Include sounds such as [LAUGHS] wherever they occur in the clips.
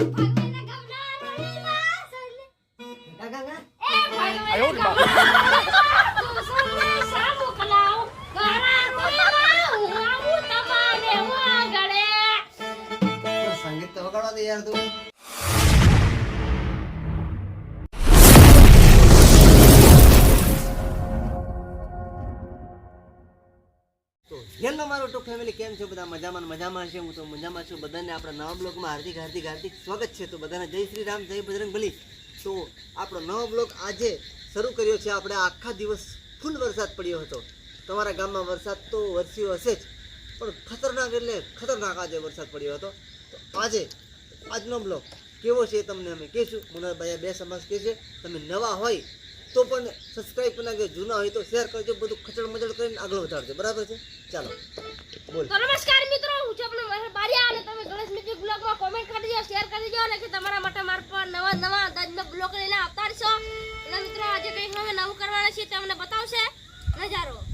Bye. મારો talk family કેમ છો બધા? મજામાં મજામાં છે હું તો મજામાં છું. બધાને આપણા નવા બ્લોગમાં હાર્દિક હાર્દિક હાર્દિક સ્વાગત છે. તો બધાને જય શ્રી રામ, જય બજરંગ ભલી તો આપણો નવો બ્લોગ આજે શરૂ કર્યો છે. આપણે આખા દિવસ ફૂલ વરસાદ પડ્યો હતો. તમારા ગામમાં વરસાદ તો વરસ્યો હશે જ. પણ ખતરનાક એટલે ખતરનાક આજે વરસાદ પડ્યો હતો. તો આજે, આજનો બ્લોગ કેવો છે તમને અમે કહીશું. મુનાભાઈ બે સમાજ કહે છે, તમે નવા હોય તો પણ સબસ્ક્રાઇબ કરી નાખજો જૂના હોય તો શેર કરજો, બધું ખચડ મચડ કરીને આગળ વધારજો. બરાબર છે? ચાલો. બોલ. તો નમસ્કાર મિત્રો, હું છું આપણો બારિયા અને તમે ગણેશ મ્યુઝિક બ્લોગમાં કોમેન્ટ કરી દેજો શેર કરી દો અને કે તમારા માટે મારા પર નવા નવા અંદાજનો બ્લોગ લઈને આવતા રહેશો. અને મિત્રો, આજે કંઈક અમે નવું કરવાના છીએ તમને બતાવશે. નજારો.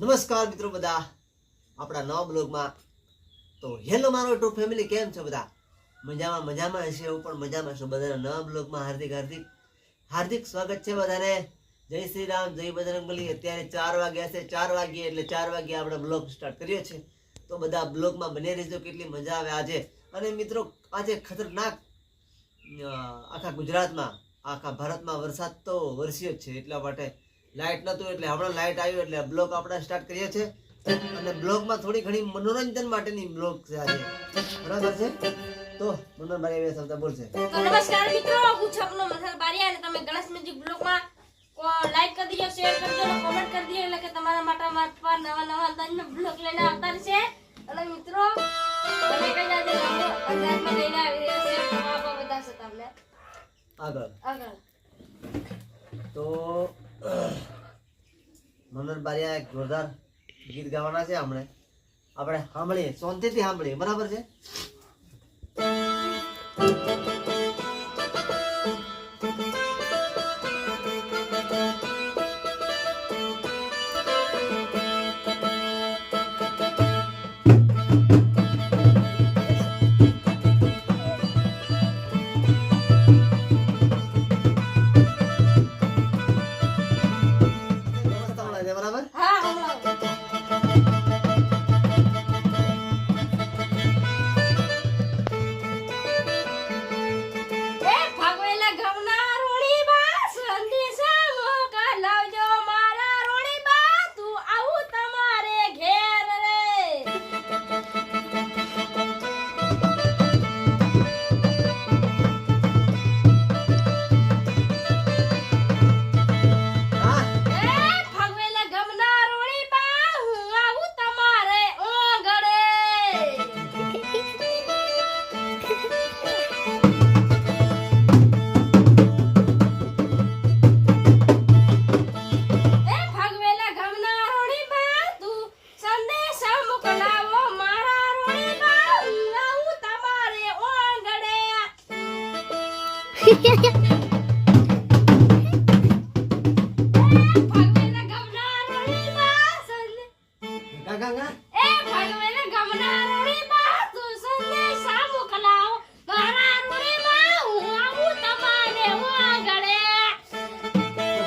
નમસ્કાર મિત્રો બધા. આપણા નવા બ્લોગમાં તો હેલો, મારો ટુ ફેમિલી કેમ છો બધા? મજામાં મજામાં હશે એવું પણ મજામાં છો. બધાના નવા બ્લોગમાં હાર્દિક હાર્દિક હાર્દિક સ્વાગત છે બધાને. જય શ્રી રામ, જય બજરંગબલી અત્યારે ચાર વાગ્યા છે, ચાર વાગ્યે એટલે ચાર વાગ્યે આપણે બ્લોગ સ્ટાર્ટ કર્યો છે તો બધા બ્લોગમાં બને રહેજો, કેટલી મજા આવે આજે. અને મિત્રો, આજે ખતરનાક આખા ગુજરાતમાં, આખા ભારતમાં વરસાદ તો વરસ્યો જ છે એટલા માટે લાઇટ નતું એટલે હમણાં લાઇટ આવ્યું એટલે બ્લોગ આપણે સ્ટાર્ટ કરીએ છીએ. અને બ્લોગમાં થોડી ઘણી મનોરંજન માટેની બ્લોગ છે આજે. બરાબર છે? તો મનોરંજન એ શબ્દ બોલશે. નમસ્કાર મિત્રો, હું છકનો આપણો બારી અને તમે ગણેશ મ્યુઝિક બ્લોગમાં લાઈક કરી દીજો શેર કરી દીજો કોમેન્ટ કરી દીજો એટલે કે તમારા માટે મારા પર નવા નવા અંદાજનો બ્લોગ લઈને આવતા રહેશે. અને મિત્રો જોરદાર ગીત ગાવાના છે હમણાં. આપણે સાંભળીએ શાંતિથી સાંભળીએ. બરાબર છે?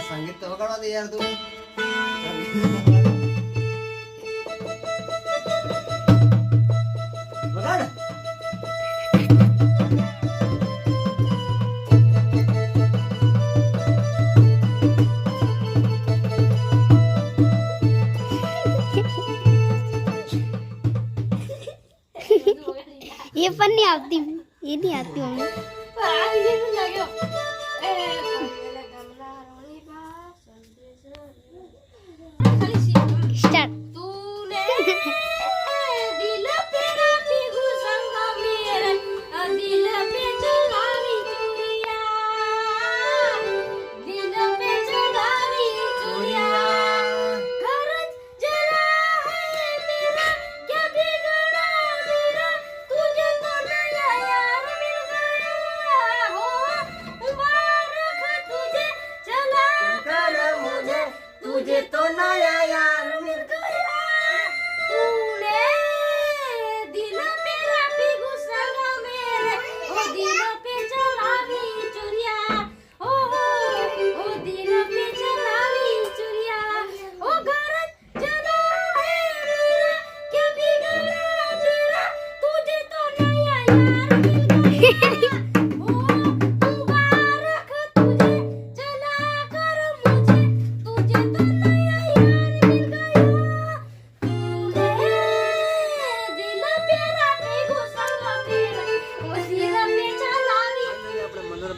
સંગીત તો વગાડવા દે યાર તું ये पण नहीं आती ये नहीं आती हमें যেত না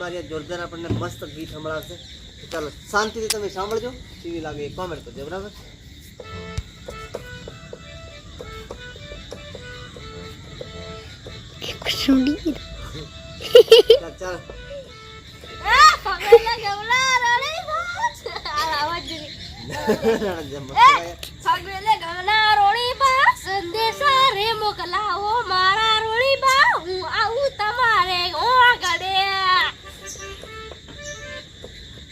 સંભળાવ્યા જોરદાર આપણને મસ્ત ગીત સંભળાવશે તો ચાલો શાંતિથી તમે સાંભળજો ટીવી લાગે કોમેન્ટ કરજો બરાબર સંદેશા રે મોકલાવો મારા રોળી બા હું આવું તમારે ગળે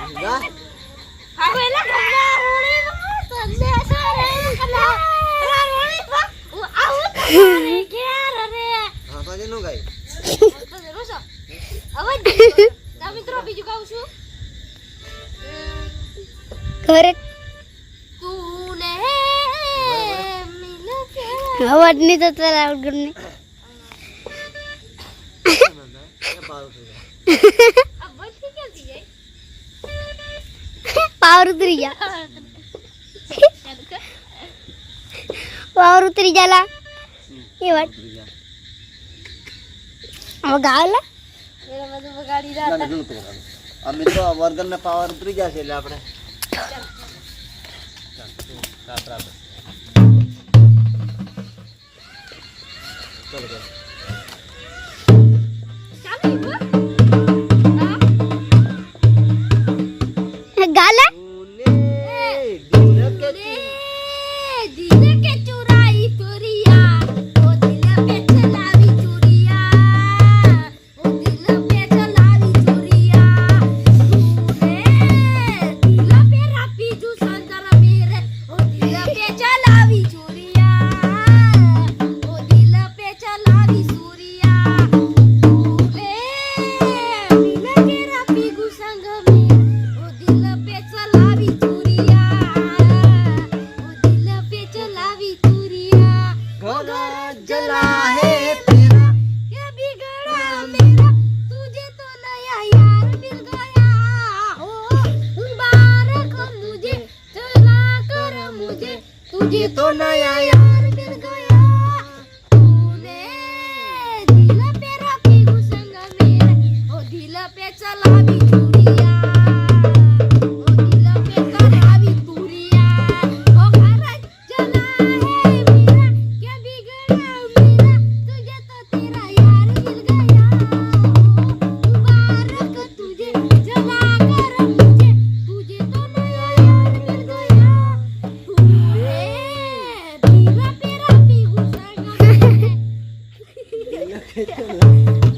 [LAUGHS] અવાજની તો તારા આવડગરની [LAUGHS] [LAUGHS] વાવર ઉતરી જા વાવર ઉતરી જાલા એ વાત હવે ગાવલા અમે તો વર્ગન ને પાવર ઉતરી ગયા છે એટલે આપણે ચાલો ચાલો તો નયા 确定了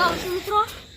我跟你说。